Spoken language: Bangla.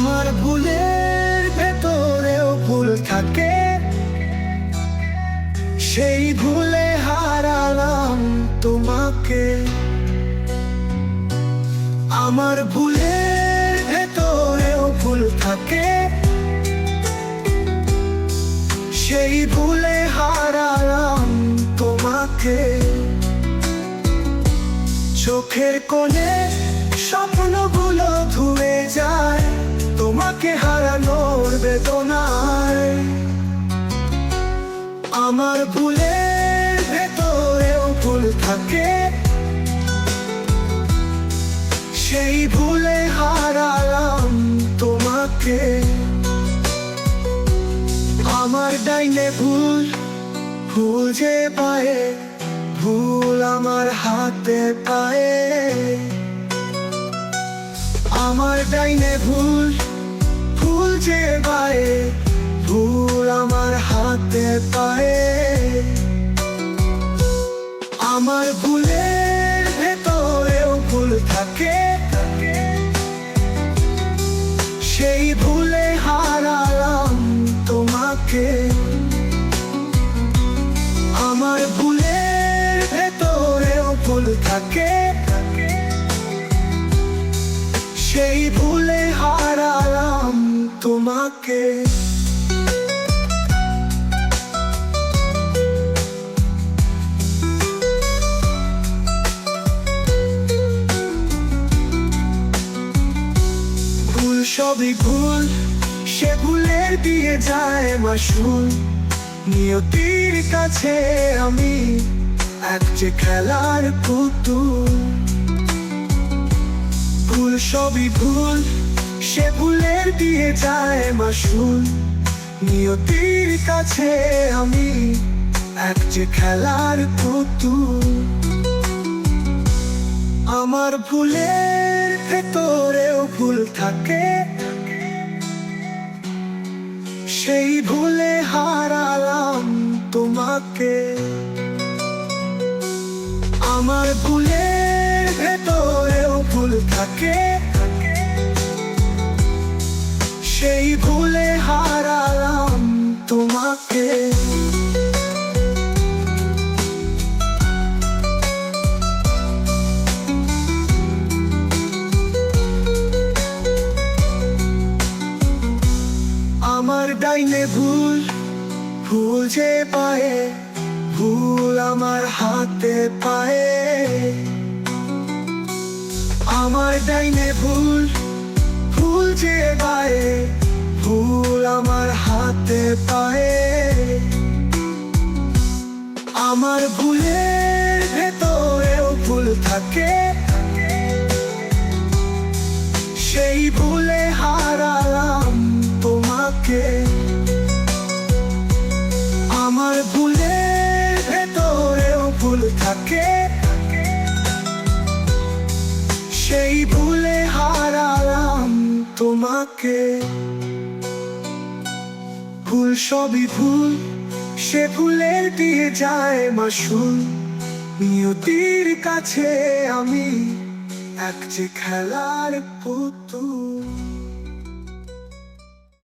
আমার ভুলের ভেতরেও ভুল থাকে। সেই ভুলে হারালাম তোমাকে। আমার ভুলের ভেতরেও ভুল থাকে। সেই ভুলে হারালাম তোমাকে। চোখের কোণে স্বপ্নগুলো ধুয়ে যায়, তোমাকে হারানোর বেদনায়। আমার ভুলের ভেতরেও ভুল থাকে। সেই ভুলে হারালাম তোমাকে। আমার ডাইনে ভুল ভুল যে পায়ে, ভুল আমার হাতে পায়ে। আমার ডাইনে ভুল ভুল যে পায়ে ভুল আমার হাতে পায়ে। আমার ভুলের ভেতরেও ভুল থাকে। সেই ভুলে হারালাম তোমাকে। আমার ভুলের ভেতরেও ভুল থাকে। ভুলে হারালাম তোমাকে। সবই ভুল, সে ভুলের দিয়ে যায় মাসুল। নিয়তির কাছে আমি এক যে খেলার পুতুল। সবই ভুল। সে ভুলের দিয়ে যায় মাসুল। নিয়তির কাছে আমি এক যে খেলার পুতুল। আমার ভুলের ভেতরেও ভুল থাকে। সেই ভুলে হারালাম তোমাকে। আমার ভুলের ভেতরেও ভুল থাকে। সেই ভুলে হারালাম তোমাকে। আমার ডাইনে ভুল ভুল যে পায়ে, ভুল আমার হাতে পায়ে। ডাইনে ভুল ভুল যে পায়ে ভুল আমার হাতে পায়ে। আমার ভুলের ভেতরেও ভুল থাকে। সেই ভুলে হারালাম তোমাকে। আমার ভুলের তোমাকে। ভুল সবই ভুল সে ভুলের দিয়ে যায় মাসুল। নিয়তির কাছে আমি এক যে খেলার পুতুল।